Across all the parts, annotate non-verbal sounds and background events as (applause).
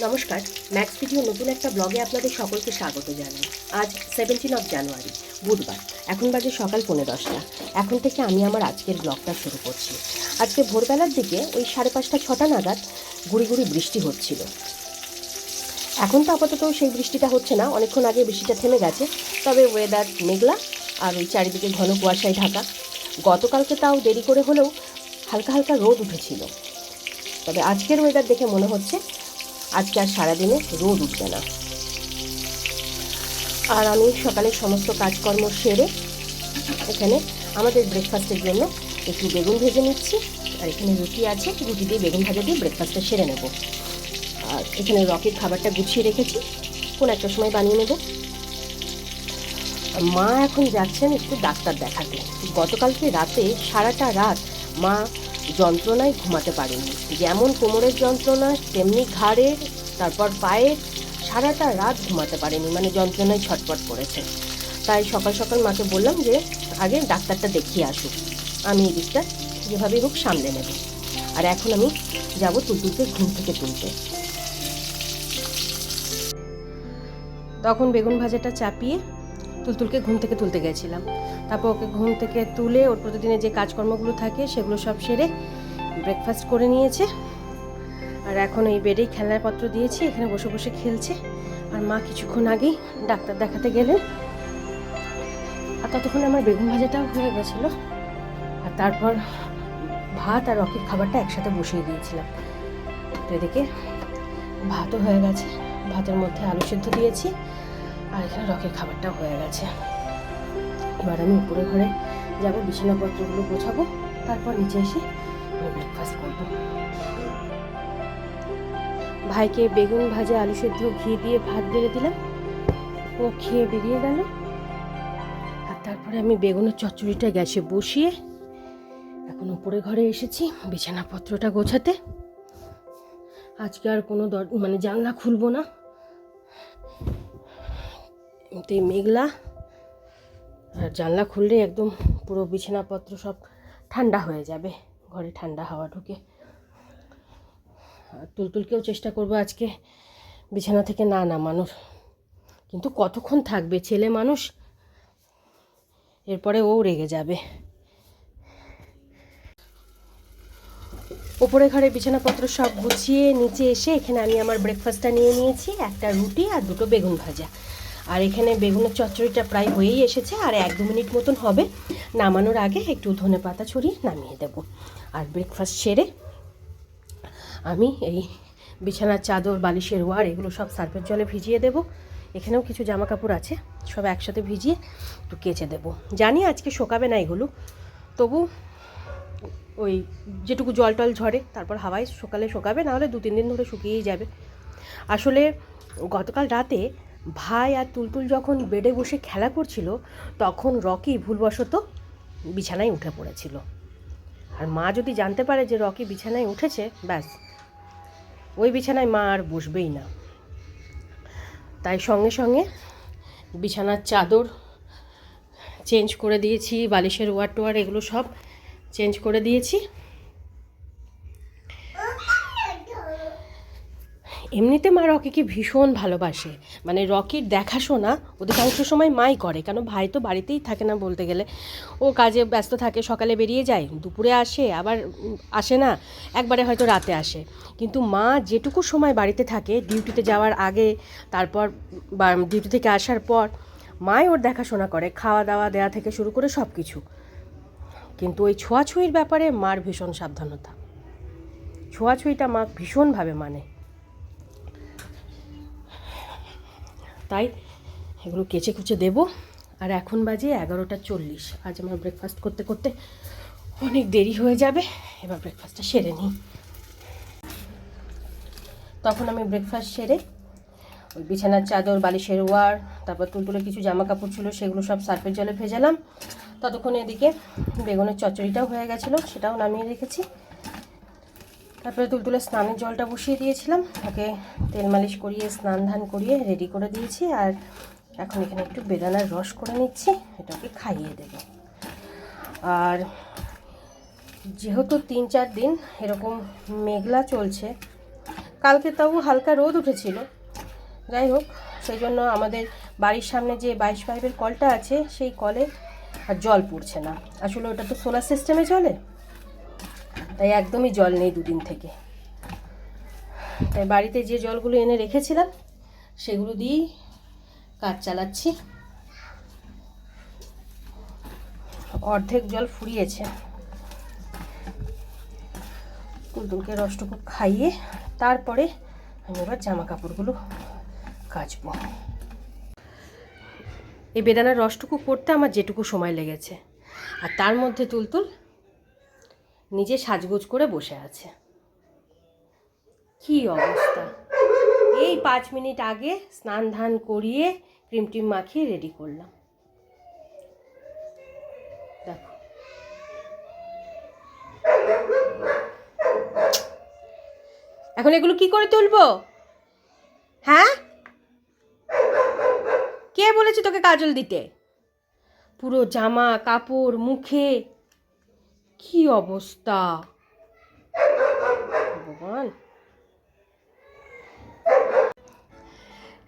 নমস্কার max video নতুন একটা ব্লগে আপনাদের সকলকে স্বাগত জানাই। আজ সেভেন্টিন অফ জানুয়ারি বুধবার, এখন বাজে সকাল পৌনে দশটা। এখন থেকে আমি আমার আজকের ব্লগটা শুরু করছি। আজকে ভোরবেলার দিকে ওই সাড়ে পাঁচটা, ছটা নাগাদ গুড়ি গুড়ি বৃষ্টি হচ্ছিল। এখন তো আপাতত সেই বৃষ্টিটা হচ্ছে না, অনেকক্ষণ আগে বৃষ্টিটা থেমে গেছে। তবে ওয়েদার মেঘলা, আর ওই চারিদিকে ঘন কুয়াশায় ঢাকা। গতকালকে তাও দেরি করে হলেও হালকা হালকা রোদ উঠেছিল। তবে আজকের ওয়েদার দেখে মনে হচ্ছে আজকে আর সারাদিনে রোদ উঠবে না। আর আমি সকালে সমস্ত কাজকর্ম সেরে এখানে আমাদের ব্রেকফাস্টের জন্য একটু বেগুন ভেজে নিচ্ছি। আর এখানে রুটি আছে, রুটি দিয়ে বেগুন ভাজা দিয়ে ব্রেকফাস্টটা সেরে নেব। আর এখানে রকের খাবারটা গুছিয়ে রেখেছি, কোন একটা সময় বানিয়ে নেব। মা এখন যাচ্ছেন একটু ডাক্তার দেখাতে। গতকালকে রাতে সারাটা রাত মা যন্ত্রণায় ঘুমাতে পারেনি। যেমন কোমরের যন্ত্রণা, তেমনি ঘাড়ের তারপর পায়ের সারাটা রাত ঘুমাতে পারেনি মানে যন্ত্রণায় ছটপট করেছে। তাই সকাল সকাল মাকে বললাম যে, আগে ডাক্তারটা দেখিয়ে আসুক আমি এই দিকটা যেভাবে হোক সামলে নেব। আর এখন আমি যাব তুলতুলকে ঘুম থেকে তুলতে। তখন বেগুন ভাজাটা চাপিয়ে তুলতুলকে ঘুম থেকে তুলতে গেছিলাম। তারপর ওকে ঘুম থেকে তুলে ওর প্রতিদিনের যে কাজকর্মগুলো থাকে সেগুলো সব সেরে ব্রেকফাস্ট করে নিয়েছে। আর এখন এই বেডেই খেলনাপত্র দিয়েছি, এখানে বসে বসে খেলছে। আর মা কিছুক্ষণ আগেই ডাক্তার দেখাতে গেলেন। আর ততক্ষণ আমার বেগুন ভাজাটাও হয়ে গেছিল। আর তারপর ভাত আর রকের খাবারটা একসাথে বসিয়ে দিয়েছিলাম। তো এদিকে ভাতও হয়ে গেছে। ভাতের মধ্যে আলু সেদ্ধ দিয়েছি, আর এখানে রকের খাবারটাও হয়ে গেছে। এবার আমি উপরে ঘরে যাব, বিছানাপত্রগুলো গোছাবো, তারপর নিচে এসে আমি ব্রেকফাস্ট করব। ভাইকে বেগুন ভাজা, আলু সেদ্ধ, ঘি দিয়ে ভাত বেড়ে দিলাম। ও খেয়ে বেরিয়ে গেল। আর তারপরে আমি বেগুনের চচ্চড়িটা গ্যাসে বসিয়ে এখন উপরে ঘরে এসেছি, বিছানাপত্রটা গোছাতে। আজকে আর কোনো দর মানে জানলা খুলবো না। এমনিতে মেঘলা। আর জানলা খুললে একদম পুরো বিছানাপত্র সব ঠান্ডা হয়ে যাবে। ঘরে ঠান্ডা হাওয়া ঢুকে। তুলতুলকেও চেষ্টা করব আজকে বিছানা থেকে না নামানোর। কিন্তু কতক্ষণ থাকবে? ছেলে মানুষ, এরপরে ও রেগে যাবে। ওপরে ঘরে বিছানাপত্র সব গুছিয়ে নিচে এসে এখানে আমি আমার ব্রেকফাস্টটা নিয়ে নিয়েছি, একটা রুটি আর দুটো বেগুন ভাজা। আর এখানে বেগুনের চচ্চড়িটা প্রায় হয়েই এসেছে, আর এক দু মিনিট মতন হবে। নামানোর আগে একটু ধনে পাতা ছড়িয়ে নামিয়ে দেব। আর ব্রেকফাস্ট সেরে আমি এই বিছানার চাদর, বালিশের ওয়ার এগুলো সব সার্ফের জলে ভিজিয়ে দেব। এখানেও কিছু জামা কাপড় আছে, সব একসাথে ভিজিয়ে একটু কেচে দেব। জানি আজকে শোকাবে না এগুলো, তবু ওই যেটুকু জল টল ঝরে, তারপর হাওয়ায় সকালে শোকাবে নাহলে দু তিন দিন ধরে শুকিয়েই যাবে। আসলে গতকাল রাতে ভাই আর তুলতুল যখন বেডে বসে খেলা করছিল, তখন রকি ভুলবশত বিছানায় উঠে পড়েছিল। আর মা যদি জানতে পারে যে রকি বিছানায় উঠেছে, ব্যাস। ওই বিছানায় মা আর বসবেই না। তাই সঙ্গে সঙ্গে বিছানার চাদর চেঞ্জ করে দিয়েছি, বালিশের ওয়ার টোয়ার এগুলো সব চেঞ্জ করে দিয়েছি। এমনিতে মা রকিকে ভীষণ ভালোবাসে। মানে রকির দেখাশোনা অধিকাংশ সময় মাই করে, কেন ভাই তো বাড়িতেই থাকে না বলতে গেলে। ও কাজে ব্যস্ত থাকে, সকালে বেরিয়ে যায়, দুপুরে আসে, আবার আসে না, একবারে হয়তো রাতে আসে। কিন্তু মা যেটুকু সময় বাড়িতে থাকে, ডিউটিতে যাওয়ার আগে, তারপর ডিউটি থেকে আসার পর, মাই ওর দেখাশোনা করে খাওয়া দাওয়া দেওয়া থেকে শুরু করে সব কিছু কিন্তু ওই ছোঁয়াছুঁয়ির ব্যাপারে মার ভীষণ সাবধানতা। ছোঁয়াছুঁয়িটা মা ভীষণভাবে মানে। তাই এগুলো কেচে কুচে দেবো। আর এখন বাজে এগারোটা চল্লিশ। আজ আমার ব্রেকফাস্ট করতে করতে অনেক দেরি হয়ে যাবে। এবার ব্রেকফাস্টটা সেরে নিই। তখন আমি ব্রেকফাস্ট সেরে ওই বিছানার চাদর, বালিশের ওয়ার, তারপর তুলতুলে কিছু জামা কাপড় ছিল, সেগুলো সব সার্ফের জলে ভেজালাম। ততক্ষণ এদিকে বেগুনের চচ্চড়িটাও হয়ে গেছিল, সেটাও নামিয়ে রেখেছি। তারপরে তুলতুলে স্নানের জলটা বসিয়ে দিয়েছিলাম। ওকে তেল মালিশ করিয়ে, স্নান ধান করিয়ে রেডি করে দিয়েছি। আর এখন এখানে একটু বেদানার রস করে নিচ্ছি। এটা ওকে খাইয়ে দেবো। আর যেহেতু তিন চার দিন এরকম মেঘলা চলছে, কালকে তাও হালকা রোদ উঠেছিল। যাই হোক, সেই জন্য আমাদের বাড়ির সামনে যে বাইশ পাইপের কলটা আছে, সেই কলে আর জল পড়ছে না। আসলে ওটা তো সোলার সিস্টেমে চলে। তাই একদমই জল নেই দুদিন থেকে। তাই বাড়িতে যে জলগুলো এনে রেখেছিলাম, সেগুলো দিয়েই কাজ চালাচ্ছি। অর্ধেক জল ফুরিয়েছে। তুলতুলকে রসটুকু খাইয়ে তারপরে আমি এবার জামা কাপড়গুলো কাচবো। এই বেদানার রসটুকু করতে আমার যেটুকু সময় লেগেছে। আর তার মধ্যে তুলতুল নিজে সাজগোজ করে বসে আছে। কি অবস্থা? এই পাঁচ মিনিট আগে স্নান ধান করিয়ে ক্রিম টিম মাখিয়ে রেডি করলাম। দেখো। এখন এগুলো কি করে তুলবো? হ্যাঁ? কে বলেছে তোকে কাজল দিতে? পুরো জামা, কাপড়, মুখে কি অবস্থা? ভগবান।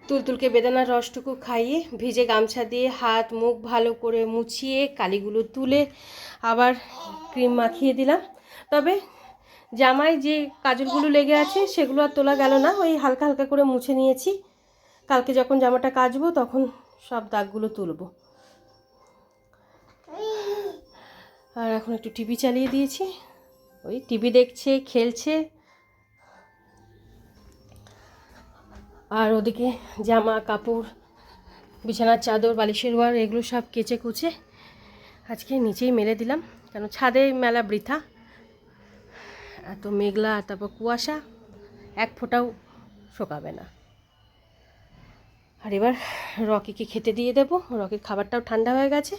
তুলতুলকে বেদানার রসটুকু খাইয়ে ভিজে গামছা দিয়ে হাত, মুখ ভালো করে মুছিয়ে কালিগুলো তুলে আবার ক্রিম মাখিয়ে দিলাম। তবে জামায় যে কাজলগুলো লেগে আছে সেগুলো আর তোলা গেল না, ওই হালকা হালকা করে মুছে নিয়েছি। কালকে যখন জামাটা কাচবো তখন সব দাগগুলো তুলবো। আর এখন একটু টিভি চালিয়ে দিয়েছি। ওই টিভি দেখছে, খেলছে। আর ওদিকে জামা, কাপড়, বিছানার চাদর, বালিশের ওয়ার, এগুলো সব কেচে কুচে আজকে নিচেই মেলে দিলাম। কেন ছাদে মেলা বৃথা। এত মেঘলা, তারপর কুয়াশা, এক ফোঁটাও শোকাবে না। আর এবার রকিকে খেতে দিয়ে দেবো। রকির খাবারটাও ঠান্ডা হয়ে গেছে,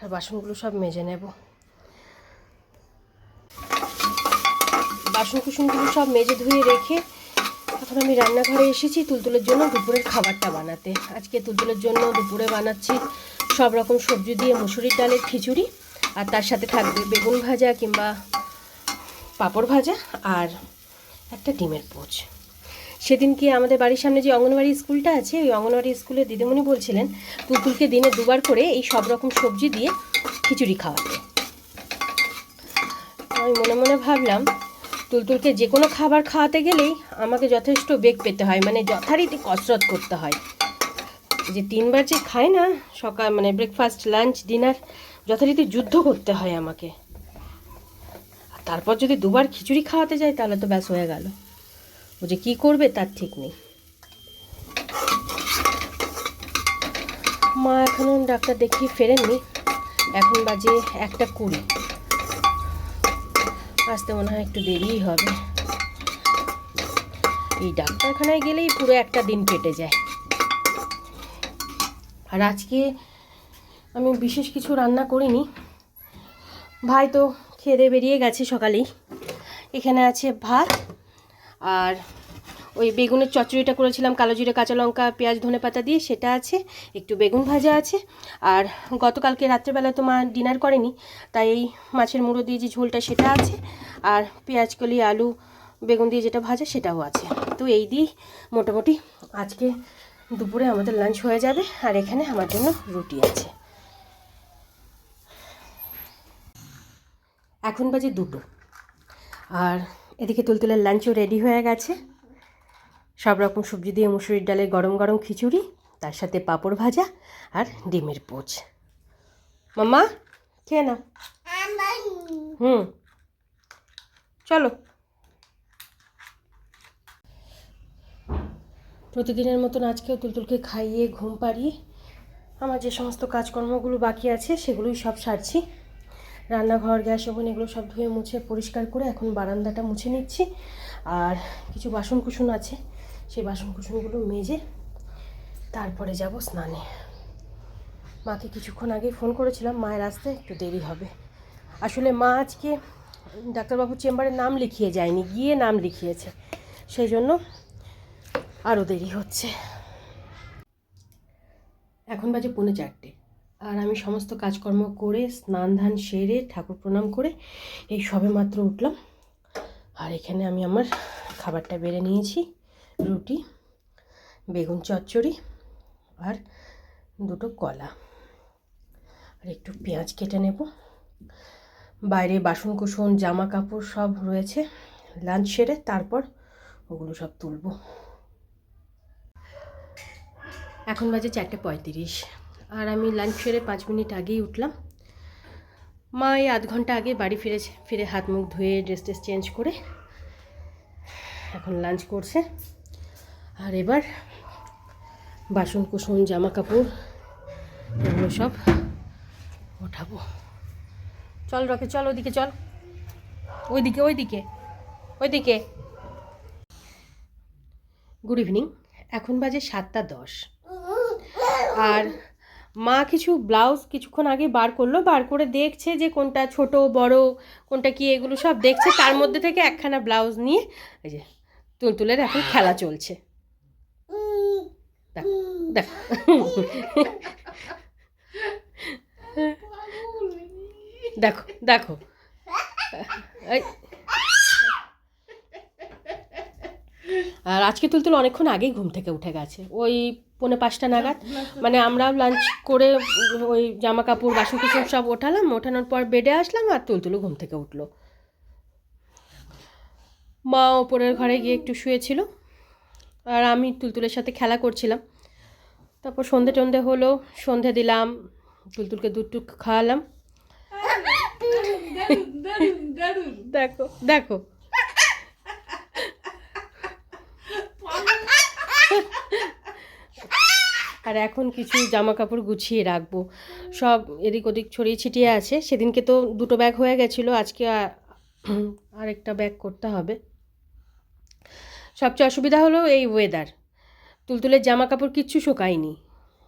আর বাসনগুলো সব মেজে নেব। বাসন কুসনগুলো সব মেজে ধুয়ে রেখে এখন আমি রান্নাঘরে এসেছি তুলতুলের জন্য দুপুরের খাবারটা বানাতে। আজকে তুলতুলের জন্য দুপুরে বানাচ্ছি সব রকম সবজি দিয়ে মুসুরির ডালের খিচুড়ি আর তার সাথে থাকবে বেগুন ভাজা কিংবা পাঁপড় ভাজা আর একটা ডিমের পোচ। সেদিনকে আমাদের বাড়ির সামনে যে অঙ্গনবাড়ি স্কুলটা আছে, ওই অঙ্গনবাড়ি স্কুলে দিদিমণি বলছিলেন, তুলতুলকে দিনে দুবার করে এই সব রকম সবজি দিয়ে খিচুড়ি খাওয়াতে। আমি মনে মনে ভাবলাম তুলতুলকে যে কোনো খাবার খাওয়াতে গেলেই আমাকে যথেষ্ট বেগ পেতে হয় মানে যথারীতি কসরত করতে হয়। যে তিনবার যে খায় না, সকাল মানে ব্রেকফাস্ট লাঞ্চ ডিনার যথারীতি যুদ্ধ করতে হয় আমাকে। তারপর যদি দুবার খিচুড়ি খাওয়াতে যাই, তাহলে তো ব্যাস হয়ে গেল। ও যে কী করবে তার ঠিক নেই। মা এখনও ডাক্তার দেখিয়ে ফেরেননি। এখন বাজে একটা কুড়ি। আসতে মনে হয় একটু দেরিই হবে। এই ডাক্তারখানায় গেলেই পুরো একটা দিন কেটে যায়। আর আজকে আমি বিশেষ কিছু রান্না করিনি। ভাই তো খেয়ে বেরিয়ে গেছে সকালেই। এখানে আছে ভাত আর ওই বেগুনের চচ্চড়িটা করেছিলাম, কালো জিরে, কাঁচা লঙ্কা, পেঁয়াজ, ধনে পাতা দিয়ে, সেটা আছে, একটু বেগুন ভাজা আছে। আর গতকালকে রাত্রেবেলা তো মা ডিনার করেনি, তাই এই মাছের মুড়ো দিয়ে যে ঝোলটা সেটা আছে, আর পেঁয়াজ কলি, আলু, বেগুন দিয়ে যেটা ভাজা সেটাও আছে। তো এই দিয়েই মোটামুটি আজকে দুপুরে আমাদের লাঞ্চ হয়ে যাবে, আর এখানে আমার জন্য রুটি আছে। এখন বাজে দুটো, আর এদিকে তুলতুলের লাঞ্চও রেডি হয়ে গেছে। সব রকম সবজি দিয়ে মুসুরির ডালের গরম গরম খিচুড়ি, তার সাথে পাঁপড় ভাজা আর ডিমের পোচ। মাম্মা, খেয়ে নাও। হুম। চলো। প্রতিদিনের মতন আজকেও তুলতুলকে খাইয়ে ঘুম পাড়িয়ে আমার যে সমস্ত কাজকর্মগুলো বাকি আছে, সেগুলোই সব সারছি। রান্নাঘর, গ্যাস, ওভেন এগুলো সব ধুয়ে মুছে পরিষ্কার করে এখন বারান্দাটা মুছে নিচ্ছি। আর কিছু বাসন কুসন আছে। সেই বাসন কুসনগুলো মেজে তারপরে যাব স্নানে। মাকে কিছুক্ষণ আগে ফোন করেছিলাম, মায়ের আসতে একটু দেরি হবে। আসলে মা আজকে ডাক্তারবাবুর চেম্বারে নাম লিখিয়ে যায়নি, গিয়ে নাম লিখিয়েছে। সেই জন্য আরও দেরি হচ্ছে। এখন বাজে পৌনে চারটে। আর আমি সমস্ত কাজকর্ম করে, স্নান ধান সেরে, ঠাকুর প্রণাম করে এই সবে মাত্র উঠলাম। আর এখানে আমি আমার খাবারটা বেড়ে নিয়েছি। রুটি, বেগুন চচ্চড়ি আর দুটো কলা। আর একটু পেঁয়াজ কেটে নেব। বাইরে বাসন কুসন জামা কাপড় সব রয়েছে। লাঞ্চ সেরে তারপর ওগুলো সব তুলবো। এখন বাজে চারটে পঁয়ত্রিশ। আর আমি লাঞ্চ সেরে পাঁচ মিনিট আগেই উঠলাম। মা এই আধ ঘণ্টা আগে বাড়ি ফিরেছে, ফিরে হাত মুখ ধুয়ে ড্রেস ট্রেস চেঞ্জ করে এখন লাঞ্চ করছে। আর এবার বাসন কুসন, জামা কাপড়, এগুলো সব ওঠাবো। চল রকে, চল ওইদিকে চল। ওইদিকে ওইদিকে ওইদিকে। গুড ইভিনিং এখন বাজে সাতটা দশ। আর মা কিছু ব্লাউজ কিছুক্ষণ আগে বার করল, বার করে দেখছে যে কোনটা ছোট, বড়, কোনটা কি, এগুলো সব দেখছে। তার মধ্যে থেকে একখানা ব্লাউজ নিয়ে এই যে তুলতুলের এখন খেলা চলছে। দেখ (gasps) দেখ। দেখো দেখো। আর আজকে তুলতুল অনেকক্ষণ আগেই ঘুম থেকে উঠে গেছে। ওই পৌনে পাঁচটা নাগাদ মানে আমরা লাঞ্চ করে ওই জামা কাপড় বাসন কুসন সব ওঠালাম। ওঠানোর পর বেডে আসলাম আর তুলতুলও ঘুম থেকে উঠল। মা ওপরের ঘরে গিয়ে একটু শুয়েছিল। আর আমি তুলতুলের সাথে খেলা করছিলাম। তারপর সন্ধে টন্ধে হলো, সন্ধে দিলাম, তুলতুলকে দুধ টুক খাওয়ালাম। দেখো দেখো। আর এখন কিছু জামা কাপড় গুছিয়ে রাখব। সব এদিক ওদিক ছড়িয়ে ছিটিয়ে আছে। সেদিনকে তো দুটো ব্যাগ হয়ে গেছিল, আজকে আরেকটা ব্যাগ করতে হবে। সবচেয়ে অসুবিধা হলো এই ওয়েদার তুলতুলের জামা কাপড় কিচ্ছু শুকায়নি।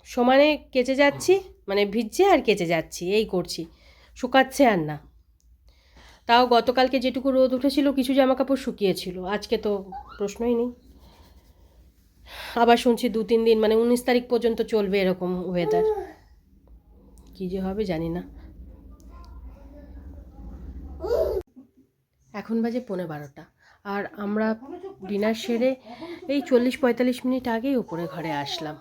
সমানে কেচে যাচ্ছি মানে ভিজছে আর কেচে যাচ্ছি, এই করছি। শুকাচ্ছে আর না। তাও গতকালকে যেটুকু রোদ উঠেছিল, কিছু জামা কাপড় শুকিয়েছিল। আজকে তো প্রশ্নই নেই। আবার শুনছি দু, তিন দিন মানে উনিশ তারিখ পর্যন্ত চলবে এরকম ওয়েদার কী যে হবে জানি না। এখন বাজে পৌনে বারোটা। আর আমরা ডিনার সেরে এই চল্লিশ পঁয়তাল্লিশ মিনিট আগেই উপরে ঘরে আসলাম।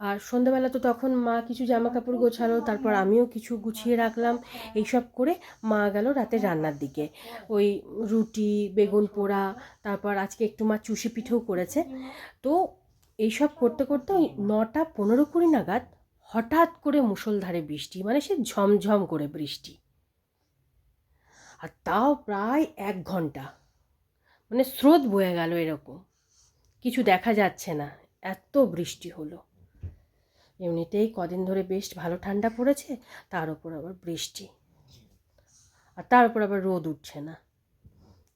আর সন্ধ্যাবেলা তো তখন মা কিছু জামা কাপড় গোছালো, তারপর আমিও কিছু গুছিয়ে রাখলাম। এইসব করে মা গেল রাতে রান্নার দিকে। ওই রুটি, বেগুন পোড়া, তারপর আজকে একটু মা চুষি পিঠেও করেছে। তো এইসব করতে করতে ওই নটা পনেরো কুড়ি নাগাদ হঠাৎ করে মুষলধারে বৃষ্টি মানে সে ঝমঝম করে বৃষ্টি। আর তাও প্রায় এক ঘণ্টা। মানে স্রোত বয়ে গেল এরকম। কিছু দেখা যাচ্ছে না। এত বৃষ্টি হলো। এমনিতেই কদিন ধরে বেশ ভালো ঠান্ডা পড়েছে, তার উপর আবার বৃষ্টি। আর তার উপর আবার রোদ উঠছে না।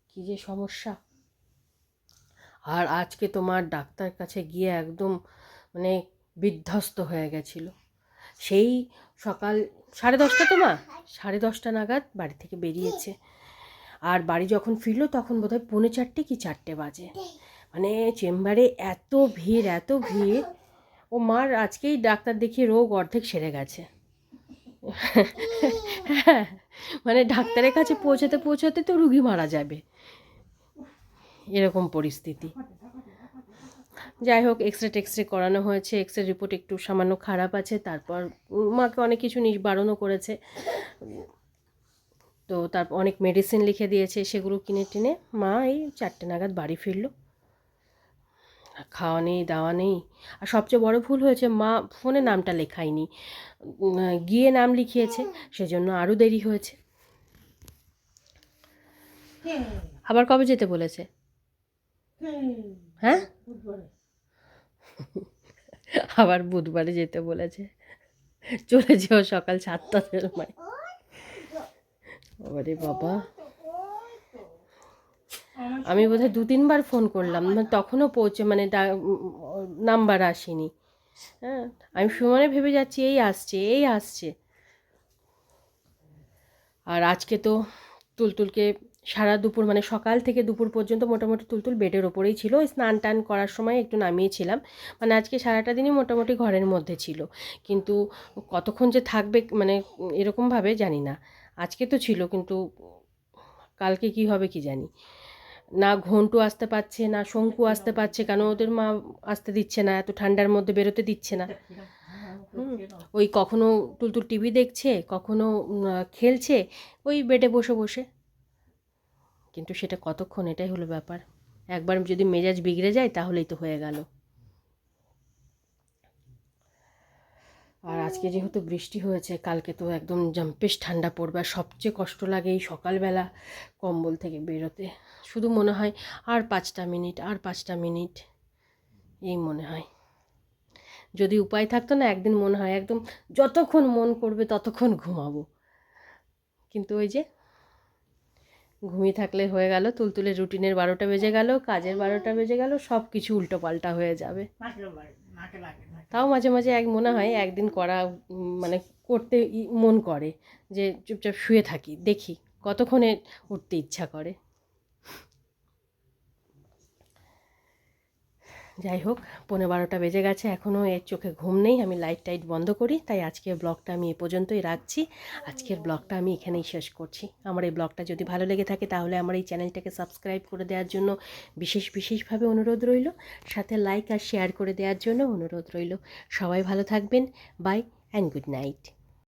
কী যে সমস্যা। আর আজকে তোমার ডাক্তার কাছে গিয়ে একদম মানে বিধ্বস্ত হয়ে গেছিল। সেই সকাল সাড়ে দশটা তো মা? সাড়ে দশটা নাগাদ বাড়ি থেকে বেরিয়েছে। আর বাড়ি যখন ফিরলো তখন বোধহয় পৌনে চারটে কি চারটে বাজে। মানে চেম্বারে এত ভিড় এত ভিড়। ও মার আজকেই ডাক্তার দেখিয়ে রোগ অর্ধেক সেরে গেছে। মানে ডাক্তারের কাছে পৌঁছাতে পৌঁছাতে তো রুগী মারা যাবে। এরকম পরিস্থিতি। যাই হোক এক্স রে টেক্স রে করানো হয়েছে এক্স রে রিপোর্ট একটু সামান্য খারাপ আছে, তারপর মাকে অনেক কিছু নিজ বারণও করেছে। তো তারপর অনেক মেডিসিন লিখে দিয়েছে, সেগুলো কিনে টিনে মা এই চারটে নাগাদ বাড়ি ফিরলো। খাওয়া নেই, দাওয়া নেই। আর সবচেয়ে বড় ভুল হয়েছে, মা ফোনে নামটা লেখায়নি, গিয়ে নাম লিখিয়েছে, সেজন্য আরও দেরি হয়েছে। আবার কবে যেতে বলেছে? হ্যাঁ? আবার বুধবারে যেতে বলেছে। চলে যেও সকাল সাতটার সময় বাবারে বাবা। আমি বোধহয় দু তিনবার ফোন করলাম মানে তখনও পৌঁছে মানে নাম্বার আসেনি। হ্যাঁ আমি সুমনে ভেবে যাচ্ছি, এই আসছে এই আসছে। আর আজকে তো তুলতুলকে সারা দুপুর মানে সকাল থেকে দুপুর পর্যন্ত মোটামুটি তুলতুল বেডের ওপরেই ছিল। স্নান টান করার সময় একটু নামিয়েছিলাম। মানে আজকে সারাটা দিনই মোটামুটি ঘরের মধ্যে ছিল। কিন্তু কতক্ষণ যে থাকবে মানে এরকমভাবে জানি না। আজকে তো ছিল, কিন্তু কালকে কি হবে কি জানি। না ঘন্টু আসতে পারছে, না শঙ্কু আসতে পারছে, কেন ওদের মা আসতে দিচ্ছে না, এত ঠান্ডার মধ্যে বেরোতে দিচ্ছে না। ওই কখনো টুলটুল টিভি দেখছে, কখনো খেলছে, ওই বেডে বসে বসে। কিন্তু সেটা কতক্ষণ, এটাই হলো ব্যাপার। একবার যদি মেজাজ বিগড়ে যায়, তাহলেই তো হয়ে গেল। আর আজকে যেহেতু বৃষ্টি হয়েছে, কালকে তো একদম জম্পেশ ঠান্ডা পড়বে। আর সবচেয়ে কষ্ট লাগে এই সকালবেলা কম্বল থেকে বেরোতে। শুধু মনে হয় আর পাঁচটা মিনিট, আর পাঁচটা মিনিট, এই মনে হয়। যদি উপায় থাকতো না, একদিন মনে হয় একদম যতক্ষণ মন করবে, ততক্ষণ ঘুমাবো। কিন্তু ওই যে ঘুমিয়ে থাকলে হয়ে গেল, তুলতুলে রুটিনের বারোটা বেজে গেল, কাজের বারোটা বেজে গেল সব কিছু উল্টো পাল্টা হয়ে যাবে। তাও মাঝে মাঝে এক মনে হয়, একদিন করা মানে করতে মন করে, যে চুপচাপ শুয়ে থাকি, দেখি, কতক্ষণে উঠতে ইচ্ছা করে। যাই হোক পনেরো বারোটা বেজে গেছে এখনও এর চোখে ঘুম নেই, আমি লাইট টাইট বন্ধ করি, তাই আজকের ব্লগটা আমি এ পর্যন্তই রাখছি। আজকের ব্লগটা আমি এখানেই শেষ করছি। আমার এই ব্লগটা যদি ভালো লেগে থাকে, তাহলে আমার এই চ্যানেলটাকে সাবস্ক্রাইব করে দেওয়ার জন্য বিশেষ বিশেষভাবে অনুরোধ রইল। সাথে লাইক আর শেয়ার করে দেওয়ার জন্য অনুরোধ রইল। সবাই ভালো থাকবেন বাই অ্যান্ড গুড নাইট